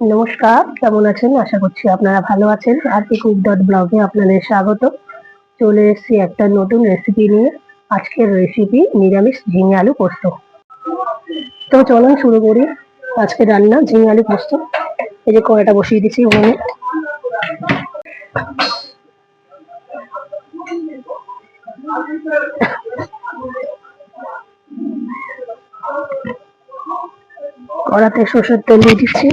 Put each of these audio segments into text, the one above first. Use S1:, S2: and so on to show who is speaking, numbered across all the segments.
S1: নমস্কার, কেমন আছেন? আশা করছি আপনারা ভালো আছেন। আর কুক ডট ব্লগে আপনাদের স্বাগত। চলে এসেছি একটা নতুন রেসিপি নিয়ে। আজকের রেসিপি নিরামিষ ঝিঙে আলু পোস্ত। তো চলুন শুরু করি। আজকে রান্না ঝিঙে আলু পোস্ত। এই যে কড়াটা বসিয়ে দিচ্ছি উনুনে কড়াতে সর্ষের তেল দিয়ে দিচ্ছি।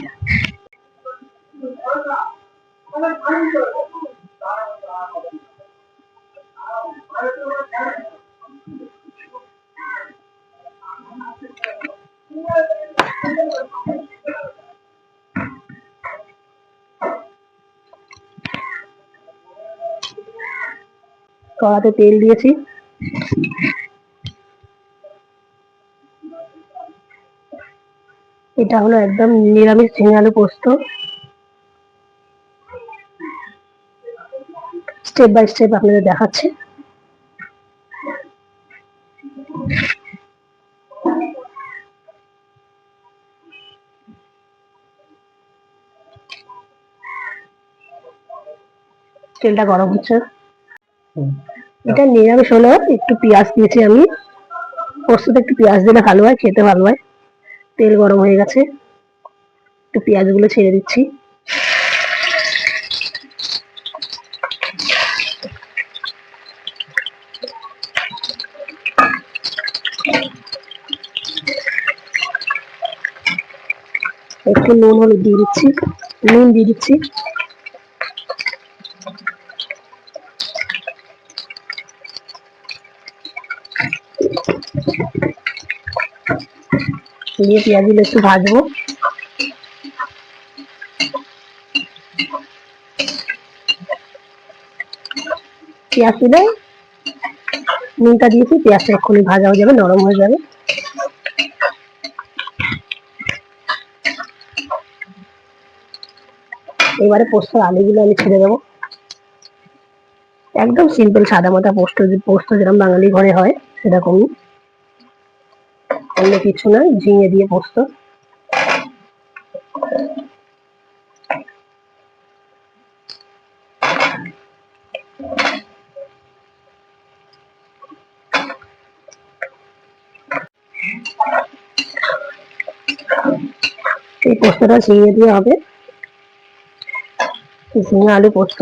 S1: কড়াতে তেল দিয়েছি। এটা হলো একদম নিরামিষ ঝিঙে আলু পোস্ত। স্টেপ বাই স্টেপ আপনাদের দেখাচ্ছি। তেলটা গরম হচ্ছে। এটা নিরামিষ হলো একটু পেঁয়াজ দিয়েছি আমি। পোস্ততে একটু পেঁয়াজ দিলে ভালো হয় খেতে ভালো হয়। তেল গরম হয়ে গেছে। একটু পেঁয়াজগুলো ছেড়ে দিচ্ছি। একটু নুন হলুদ দিয়ে দিচ্ছি। নুন দিয়ে দিচ্ছি। দিয়ে পেঁয়াজগুলো একটু ভাজবো। পেঁয়াজ দিলে নুনটা দিয়েছি পেঁয়াজটা এক্ষুনি ভাজা হয়ে যাবে, নরম হয়ে যাবে। এবারে পোস্ত, আলুগুলো আমি ছেড়ে দেবো। একদম সিম্পল সাদা মাথা পোস্ত পোস্ত যেরকম বাঙালি ঘরে হয় সেরকমই। অন্য কিছু না ঝিঙে দিয়ে পোস্ত। এই পোস্তটা ঝিঙে দিয়ে হবে। ঝিঙে আলু পোস্ত।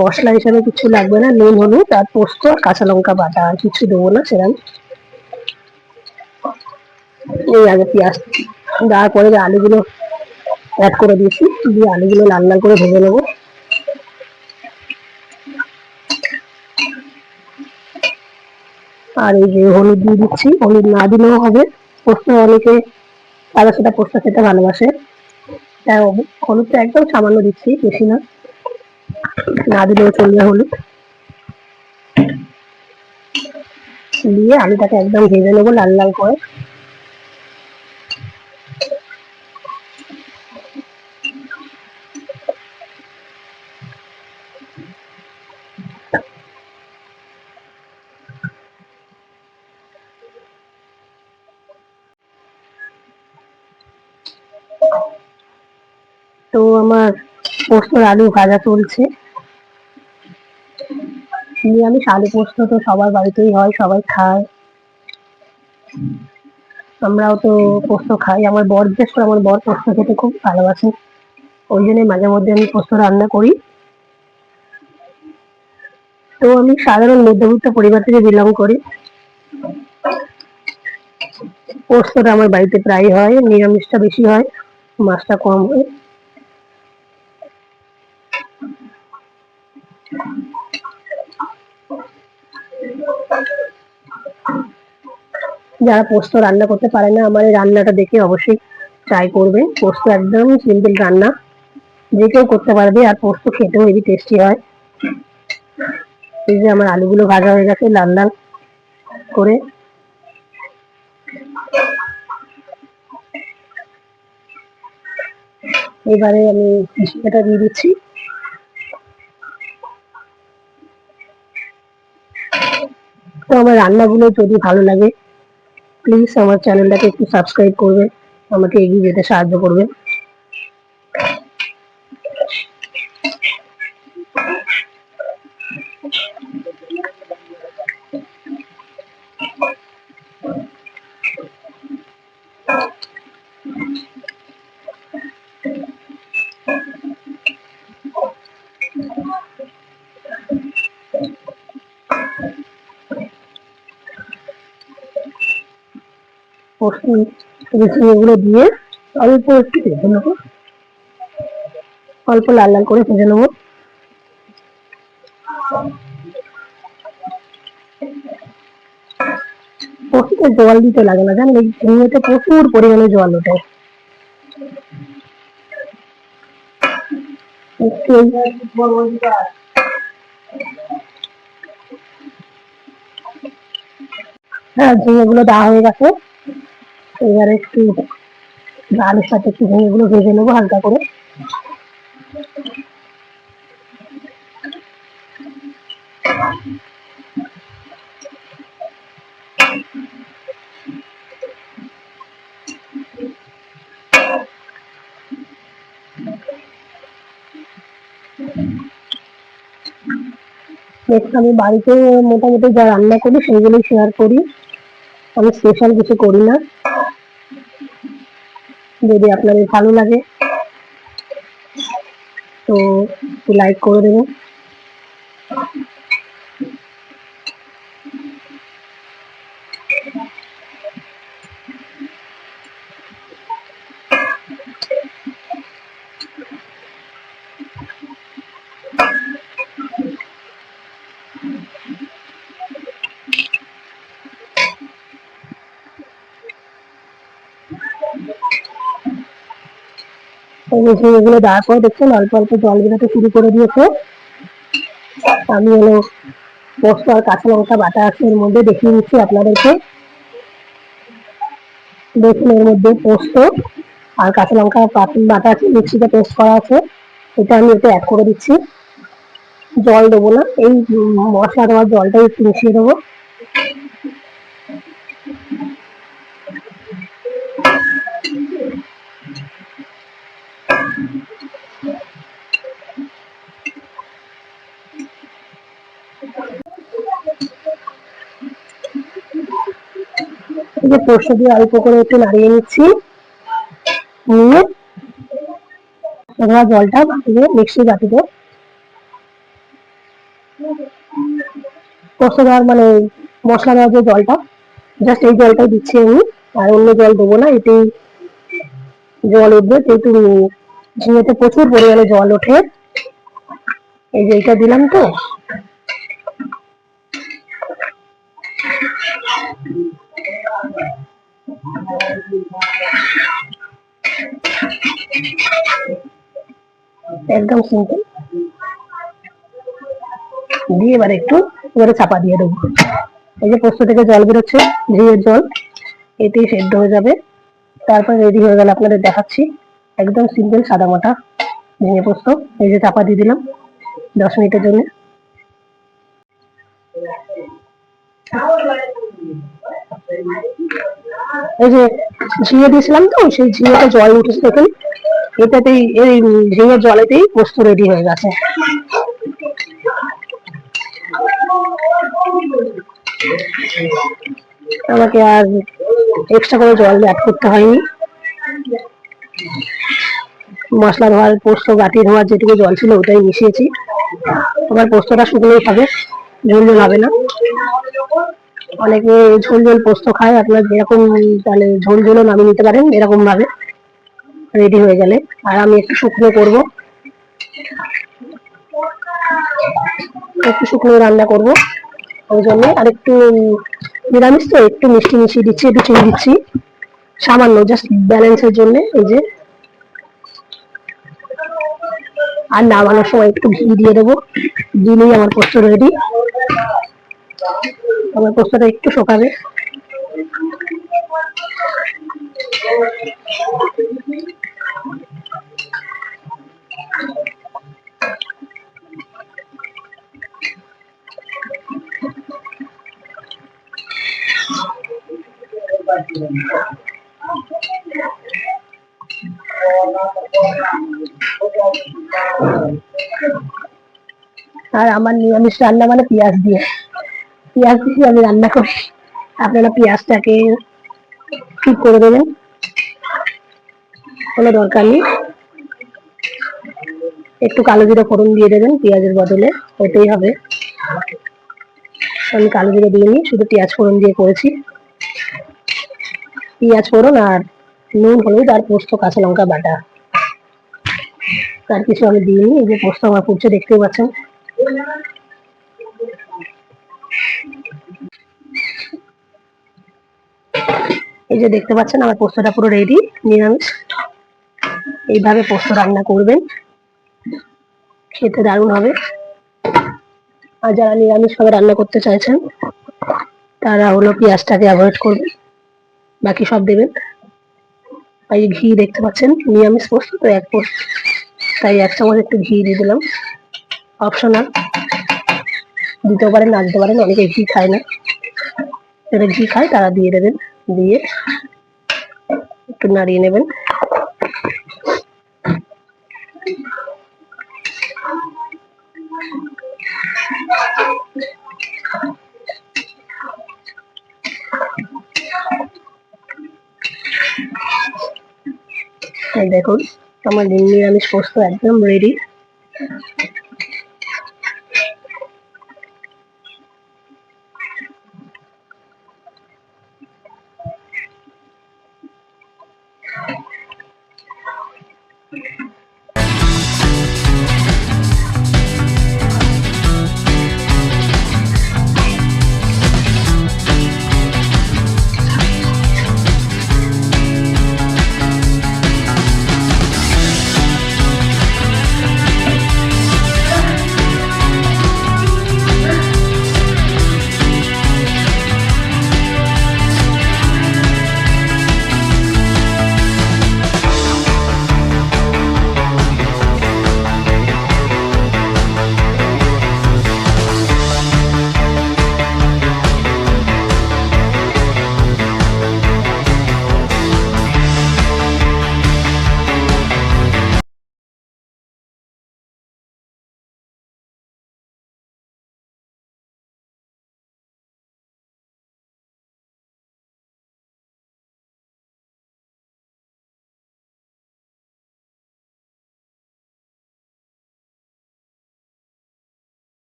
S1: মশলা হিসাবে কিছু লাগবে না, নুন, হলুদ আর পোস্ত আর কাঁচা লঙ্কা বাটা, আর কিছু দেবো না সেরকম এই আগে পেঁয়াজ দেওয়ার পরে যে আলুগুলো অ্যাড করে দিয়েছি, দিয়ে আলুগুলো লাল লাল করে ভেজে নেব। আর এই যে হলুদ দিয়ে দিচ্ছি, হলুদ না দিলেও হবে। পোস্ত অনেকে সাদা সেটা পোস্ত খেতে ভালোবাসে। হলুদটা একদম সামান্য দিচ্ছি, বেশি না। না দিলেও চলবে হলুদ। দিয়ে আলুটাকে একদম ভেজে নেব লাল লাল করে। তো আমার পোস্তর আলু ভাজা চলছে। নিরামিষ আলু পোস্ত তো সবার বাড়িতেই হয়, সবাই খায়। আমরাও তো পোস্ত খাই। আমার বর, বিশেষ করে আমার বর পোস্ত খেতে খুব ভালোবাসে। ওই জন্য মাঝে মধ্যে আমি পোস্ত রান্না করি। তো আমি সাধারণ মধ্যবিত্ত পরিবার থেকে বিলং করি। পোস্তটা আমার বাড়িতে প্রায় হয়, নিরামিষটা বেশি হয়, মাছটা কম হয়। যারা পোস্ত রান্না করতে পারে না, আমার এই রান্নাটা দেখে অবশ্যই ট্রাই করবেন পোস্ত একদম সিম্পল রান্না। যে কেউ করতে পারবে, আর পোস্ত খেতেও হেবি টেস্টি হয়। এই যে আমার আলুগুলো ভাজা হয়ে গেছে, লাল লাল করে। এবারে আমি এটা দিয়ে দিচ্ছি। তো আমার রান্নাগুলো যদি ভালো লাগে প্লিজ আমার চ্যানেলটাকে একটু সাবস্ক্রাইব করবে, আমাকে এগিয়ে যেতে সাহায্য করবে। এগুলো দিয়ে অল্প একটু ভেজে অল্প লাল লাল করে ভেজে জল দিতে লাগে না, জানেন ঝিঙেতে প্রচুর পরিমাণে জল ওঠে। হ্যাঁ এই- গুলো দেওয়া হয়ে গেছে। এবারে একটু ডালের সাথে একটু ঝিঙেগুলো ভেজে নেব হালকা করে। নেক্সট আমি বাড়িতে মোটামুটি যা রান্না করি, সেইগুলোই শেয়ার করি। আমি স্পেশাল কিছু করি না। যদি আপনাদের ভালো লাগে তো লাইক করে দেবেন। এগুলো দেওয়ার পর দেখছেন, অল্প অল্প জল বেরোতে শুরু করে দিয়েছে। আমি হলো পোস্ত আর কাঁচা লঙ্কা বাটা আছে এর মধ্যে দেখিয়ে দিচ্ছি আপনাদেরকে। দেখুন এর মধ্যে পোস্ত আর কাঁচা লঙ্কা বাটা আছে, মিক্সিতে পেস্ট করা আছে। এটা আমি এতে অ্যাড করে দিচ্ছি। জল দেবো না, এই মশলা দেওয়ার জলটাই একটু মিশিয়ে দেবো। এই যে দিয়ে অল্প করে একটু নাড়িয়ে নিচ্ছি। নিয়ে এবার জলটা বাটিতে মিক্সি বাটিতে পোস্ত দেওয়ার মানে মশলা দেওয়ার যে জলটা জাস্ট এই জলটাই দিচ্ছি আমি। আর অন্য জল দেবো না, এতেই জল উঠবে, যেহেতু ঝিঙেতে প্রচুর পরিমাণে জল ওঠে। এই যে এইটা দিলাম তো। একদম সিম্পল দিয়ে এবার একটু এবারে চাপা দিয়ে দেবো। এই যে পোস্ত থেকে জল বেরোচ্ছে ঝিঙের জল, এতেই সেদ্ধ হয়ে যাবে। তারপর রেডি হয়ে গেলে, আপনাদের দেখাচ্ছি। একদম সিম্পল সাদা মাটা ভেঙে পোস্ত। এই যে চাপা দিয়ে দিলাম দশ মিনিটের জন্য। এই যে ঝিঙে দিয়েছিলাম তো, সেই ঝিঙেটা জল উঠেছে দেখুন। এটাতেই, এই ঝিঙের জলেতেই পোস্ত রেডি হয়ে গেছে। আমাকে আর এক্সট্রা করে জল অ্যাড করতে হয়নি। মশলা ধোয়ার পোস্ত, বাটি ধোয়ার যেটুকু জল ছিল ওটাই মিশিয়েছি। তোমার পোস্তটা শুকনোই ঝোল ঝোল হবে না। অনেকে ঝোল ঝোল পোস্ত খায়, আপনার যেরকম তাহলে ঝোল ঝোলও নামিয়ে নিতে পারেন এরকম ভাবে রেডি হয়ে গেলে। আর আমি একটু শুকনো করব। একটু শুকনো রান্না করব। ওই জন্য আর একটু নিরামিষ তো, একটু মিষ্টি মিশিয়ে দিচ্ছি, একটু চিনি দিচ্ছি। সামান্য জাস্ট ব্যালেন্সের জন্য এই যে। আর নামানোর সময় একটু ঘি দিয়ে দেবো। দিলেই আমার পোস্ত রেডি আমার পোস্তটা একটু শোকাবে। আর আমার নিরামিষ রান্না মানে পেঁয়াজ দিয়ে। পেঁয়াজ দিয়ে আমি রান্না করি। আপনারা পেঁয়াজটাকে ঠিক করে দেবেন। কোনো দরকার নেই। একটু কালো জিরে ফোড়ন দিয়ে দেবেন, পেঁয়াজের বদলে। ওটাই হবে। আমি কালো জিরে নিই, শুধু পেঁয়াজ ফোড়ন দিয়ে করেছি। পেঁয়াজ ফোড়ন আর নুন, হলুদ আর পোস্ত, কাঁচা লঙ্কা বাটা। তার কিছু আমি দিইনি, এই যে পোস্ত আমার পুড়ছে দেখতেই পাচ্ছেন। এই যে দেখতে পাচ্ছেন, আমার পোস্তটা পুরো রেডি নিরামিষ। এইভাবে পোস্ত রান্না করবেন। খেতে দারুণ হবে। আর যারা নিরামিষ ভাবে রান্না করতে চাইছেন, তারা হলো পেঁয়াজটাকে অ্যাভয়েড করবেন। বাকি সব দেবেন। এই ঘি দেখতে পাচ্ছেন, নিরামিষ পোস্ত, তো এক পোস্ত। তাই এক চামচ একটু ঘি দিয়ে দিলাম। অপশনাল দিতেও পারেন, না দিতে পারেন, অনেকে ঘি খায় না। যারা ঘি খায়, তারা দিয়ে দেবেন। দিয়ে একটু নাড়িয়ে নেবেন এই দেখুন আমার নিরামিষ পোস্ত একদম রেডি Thank you.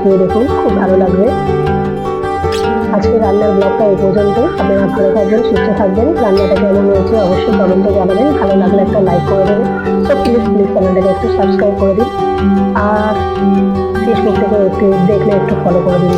S1: খেয়ে দেখুন, খুব ভালো লাগবে। আজকে রান্নার ব্লগটা এই পর্যন্ত। আপনারা ভালো থাকবেন, সুস্থ থাকবেন। রান্নাটা কেমন হয়েছে অবশ্যই কমেন্টে জানাবেন। ভালো লাগলে একটা লাইক করে দেবেন সো প্লিজ প্লিজ চ্যানেলটাকে একটু সাবস্ক্রাইব করে দিন। আর ফেসবুক থেকে একটু দেখলে একটু ফলো করে দিন।